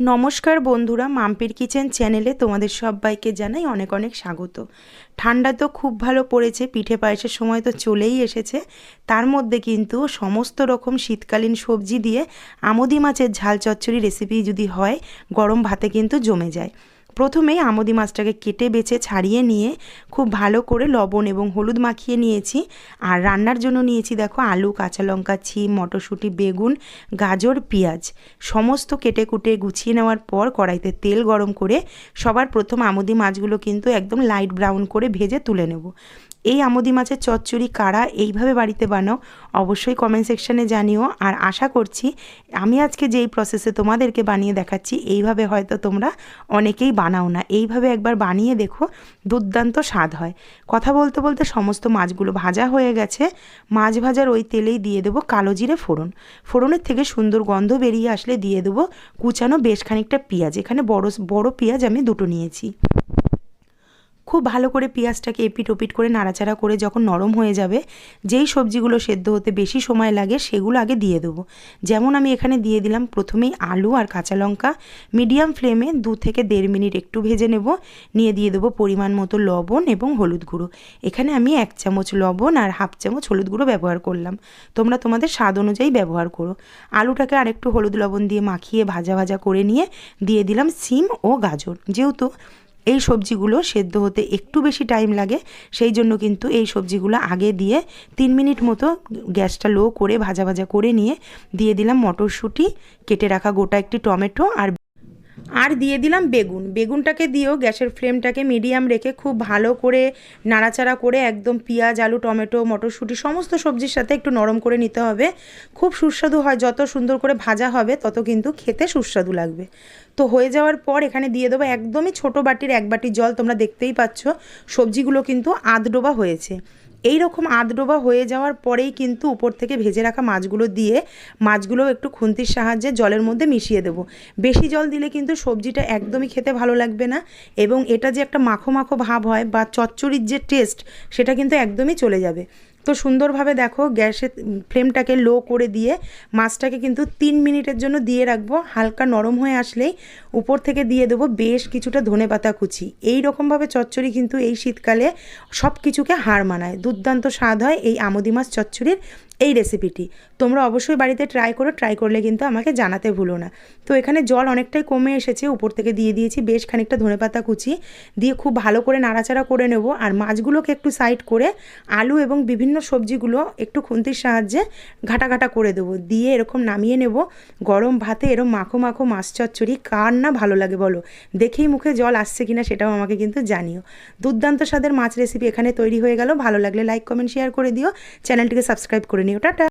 নমস্কার বন্ধুরা, মাম্পির কিচেন চ্যানেলে তোমাদের সবাইকে জানাই অনেক অনেক স্বাগত। ঠান্ডা তো খুব ভালো পড়েছে, পিঠে পায়েসের সময় তো চলেই এসেছে। তার মধ্যে কিন্তু সমস্ত রকম শীতকালীন সবজি দিয়ে আমদি মাছের ঝাল চচ্চড়ি রেসিপি যদি হয়, গরম ভাতে কিন্তু জমে যায়। প্রথমেই আমদি মাছটাকে কেটে, বেছে, ছাড়িয়ে নিয়ে খুব ভালো করে লবণ এবং হলুদ মাখিয়ে নিয়েছি। আর রান্নার জন্য নিয়েছি দেখো আলু, কাঁচা লঙ্কা, ছিম, মটরশুঁটি, বেগুন, গাজর, পেঁয়াজ। সমস্ত কেটে কুটে গুছিয়ে নেওয়ার পর কড়াইতে তেল গরম করে সবার প্রথম আমদি মাছগুলো কিন্তু একদম লাইট ব্রাউন করে ভেজে তুলে নেব। এই আমদি মাছের চচ্চড়ি কারা এইভাবে বাড়িতে বানাও অবশ্যই কমেন্ট সেকশানে জানিও। আর আশা করছি আমি আজকে যেই প্রসেসে তোমাদেরকে বানিয়ে দেখাচ্ছি, এইভাবে হয়তো তোমরা অনেকেই বানাও না। এইভাবে একবার বানিয়ে দেখো, দুর্দান্ত স্বাদ হয়। কথা বলতে বলতে সমস্ত মাছগুলো ভাজা হয়ে গেছে। মাছ ভাজার ওই তেলেই দিয়ে দেবো কালো জিরে ফোড়ন। ফোড়নের থেকে সুন্দর গন্ধ বেরিয়ে আসলে দিয়ে দেবো কুচানো বেশ খানিকটা পেঁয়াজ। এখানে বড় বড় পেঁয়াজ আমি দুটো নিয়েছি। খুব ভালো করে পেঁয়াজটাকে এপিট ওপিট করে নাড়াচাড়া করে যখন নরম হয়ে যাবে, যেই সবজিগুলো সেদ্ধ হতে বেশি সময় লাগে সেগুলো আগে দিয়ে দেবো। যেমন আমি এখানে দিয়ে দিলাম প্রথমেই আলু আর কাঁচা লঙ্কা, মিডিয়াম ফ্লেমে দু থেকে দেড় মিনিট একটু ভেজে নেব, নিয়ে দিয়ে দেবো পরিমাণ মতো লবণ এবং হলুদ গুঁড়ো। এখানে আমি এক চামচ লবণ আর হাফ চামচ হলুদ গুঁড়ো ব্যবহার করলাম। তোমরা তোমাদের স্বাদ অনুযায়ী ব্যবহার করো। আলুটাকে আরেকটু হলুদ লবণ দিয়ে মাখিয়ে ভাজা ভাজা করে নিয়ে দিয়ে দিলাম সিম ও গাজর। যেহেতু এই সবজিগুলো সেদ্ধ হতে একটু বেশি টাইম লাগে, সেই জন্য কিন্তু এই সবজিগুলো আগে দিয়ে তিন মিনিট মতো গ্যাসটা লো করে ভাজা ভাজা করে নিয়ে দিয়ে দিলাম মটরশুঁটি, কেটে রাখা গোটা একটি টমেটো আর আর দিয়ে দিলাম বেগুন। বেগুনটাকে দিয়েও গ্যাসের ফ্লেমটাকে মিডিয়াম রেখে খুব ভালো করে নাড়াচাড়া করে একদম পেঁয়াজ, আলু, টমেটো, মটরশুঁটি, সমস্ত সবজির সাথে একটু নরম করে নিতে হবে। খুব সুস্বাদু হয়, যত সুন্দর করে ভাজা হবে, তত কিন্তু খেতে সুস্বাদু লাগবে। তো হয়ে যাওয়ার পর এখানে দিয়ে দেবো একদমই ছোটো বাটির এক বাটি জল, তোমরা দেখতেই পাচ্ছ, সবজিগুলো কিন্তু আধডোবা হয়েছে। এই রকম আধডোবা হয়ে যাওয়ার পরেই কিন্তু উপর থেকে ভেজে রাখা মাছগুলো দিয়ে মাছগুলো একটু খুন্তির সাহায্যে জলের মধ্যে মিশিয়ে দেব। বেশি জল দিলে কিন্তু সবজিটা একদমই খেতে ভালো লাগবে না এবং এটা যে একটা মাখো মাখো ভাব হয় বা চচ্চড়ির যে টেস্ট সেটা কিন্তু একদমই চলে যাবে। তো সুন্দরভাবে দেখো গ্যাসের ফ্লেমটাকে লো করে দিয়ে মাছটাকে কিন্তু তিন মিনিটের জন্য দিয়ে রাখব। হালকা নরম হয়ে আসলেই উপর থেকে দিয়ে দেবো বেশ কিছুটা ধনে পাতা কুচি। এই রকমভাবে চচ্চড়ি কিন্তু এই শীতকালে সব কিছুকে হার মানায়। দুর্দান্ত স্বাদ হয় এই আমদি মাছ চচ্চড়ির। এই রেসিপিটি তোমরা অবশ্যই বাড়িতে ট্রাই করো ট্রাই করলে কিন্তু আমাকে জানাতে ভুলো না। তো এখানে জল অনেকটাই কমে এসেছে, উপর থেকে দিয়ে দিয়েছি বেশ খানিকটা ধনেপাতা কুচি। দিয়ে খুব ভালো করে নাড়াচাড়া করে নেব, আর মাছগুলোকে একটু সাইড করে আলু এবং বিভিন্ন সবজিগুলো একটু খুন্তির সাহায্যে ঘাটা ঘাটা করে দেবো। দিয়ে এরকম নামিয়ে নেব, গরম ভাতে এরকম মাখো মাখো মাছ চচ্চড়ি, কার না ভালো লাগে বলো? দেখেই মুখে জল আসছে কিনা সেটাও আমাকে কিন্তু জানিও। দুর্দান্ত স্বাদের মাছ রেসিপি এখানে তৈরি হয়ে গেল, ভালো লাগলে লাইক কমেন্ট শেয়ার করে দিও। চ্যানেলটিকে সাবস্ক্রাইব করে Hasta.